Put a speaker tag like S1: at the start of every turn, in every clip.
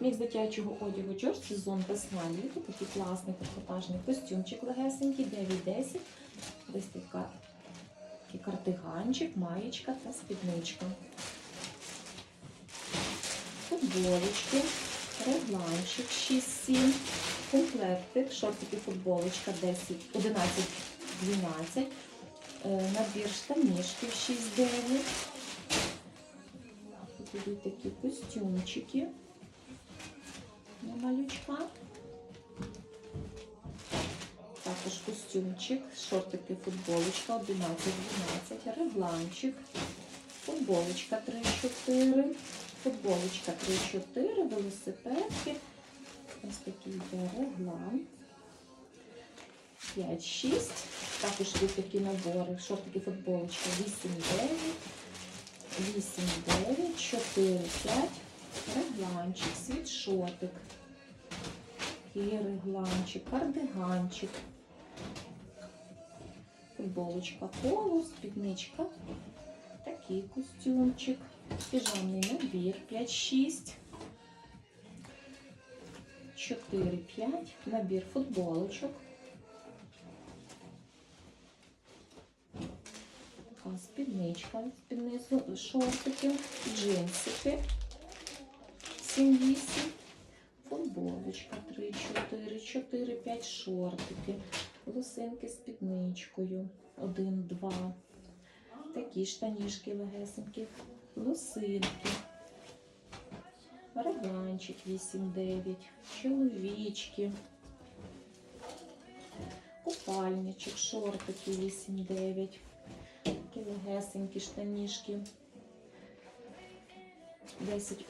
S1: Мікс дитячого одягу Джордж, сезон весна літо. Такий класний трикотажний костюмчик легесенький, 9-10. Десь така, такий кардиганчик, маєчка та спідничка. Футболочки, регланчик 6-7, комплектик, шортики, футболочка 10, 11, 12, е, набір штанішків 6-9. Тут такі костюмчики на малючка. Також костюмчик, шортики, футболочка 11-12, регланчик, футболочка 3-4, футболочка 3-4, велосипедки. Ось такий йде реглан. 5-6. Також є такі набори. Шортики, футболочка 8-9. 8, 9, 4, 5, регланчик, світшотик, такий регланчик, кардиганчик, футболочка поло, спідничка, такий костюмчик, піжамний набір. 5, 6, 4, 5, набір футболочок. Така спідничка. Під низу, шортики, джинсики. 7-8, футболочка. 3, 4, 4, 5 шортики, лосинки з спідничкою 1, 2, такі штанішки легесенькі, лосинки, регланчик 8, 9, чоловічки. Купальничок, шортики 8, 9. Такі легесенькі штанішки. 10,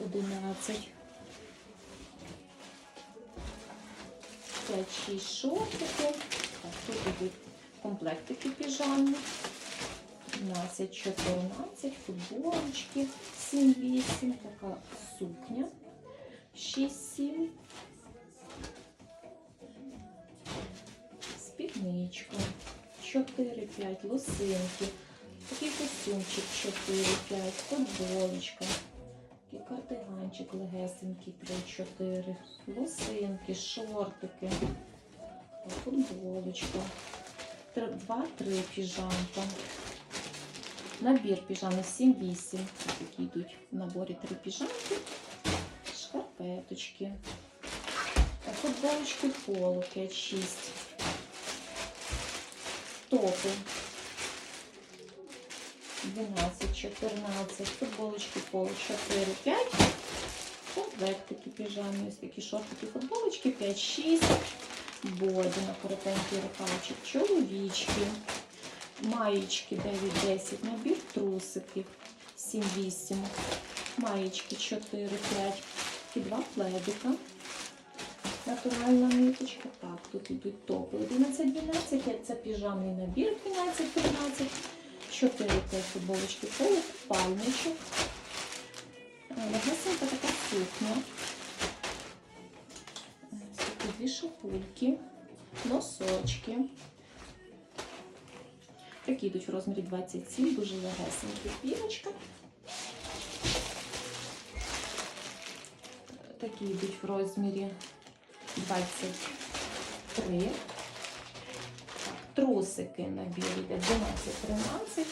S1: 11. 5, 6 шортиків. Так, тут ідуть комплектики піжамні. 12, 14, футболочки, 7, 8, така сукня. 6, 7. Спідничка. 4-5 лосинки, такий костюмчик 4-5, футболочка, кардиганчик легесенький 3-4, лосинки, шортики, футболочка, 2-3 піжамка, набір піжами 7-8, такі йдуть в наборі 3 піжамки, шкарпеточки, футболочки поло 5-6 топи. 12, 14, футболочки пол 4, 5. Комплектики піжамні, ось такі шортики, футболочки 5, 6. Боді на коротенький рукавчик, чоловічки, маєчки 9, 10, набір трусиків 7, 8, маєчки 4, 5, і два пледика. Натуральна ниточка. Так, тут йдуть топи 11-12, це піжамний набір 12-13, 4 теж футболочки, полу, пальничок. Легесенька така сукня. Такі дві шапульки, носочки. Такі йдуть в розмірі 27, дуже легесенькі пірочка. Такі йдуть в розмірі 23. Трусики набір йде 12-13.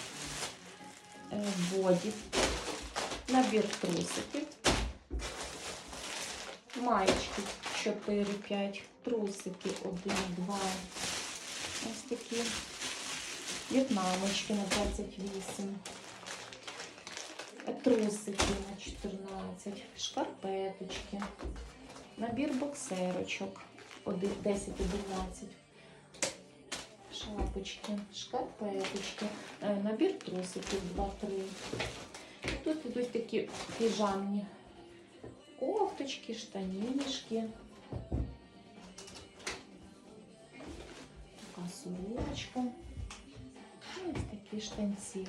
S1: Е, Боді. Набір трусиків. Маєчки 4-5. Трусики 1, 2. Ось такі. В'єтнамочки на 28. Е, Трусики на 14. Шкарпеточки. Набір боксерочок 10-11. Шапочки, шкарпеточки, е, набір трусиків 2-3. Тут йдуть такі піжамні кофточки, штанішки. Така сорочка. І ось такі штанці.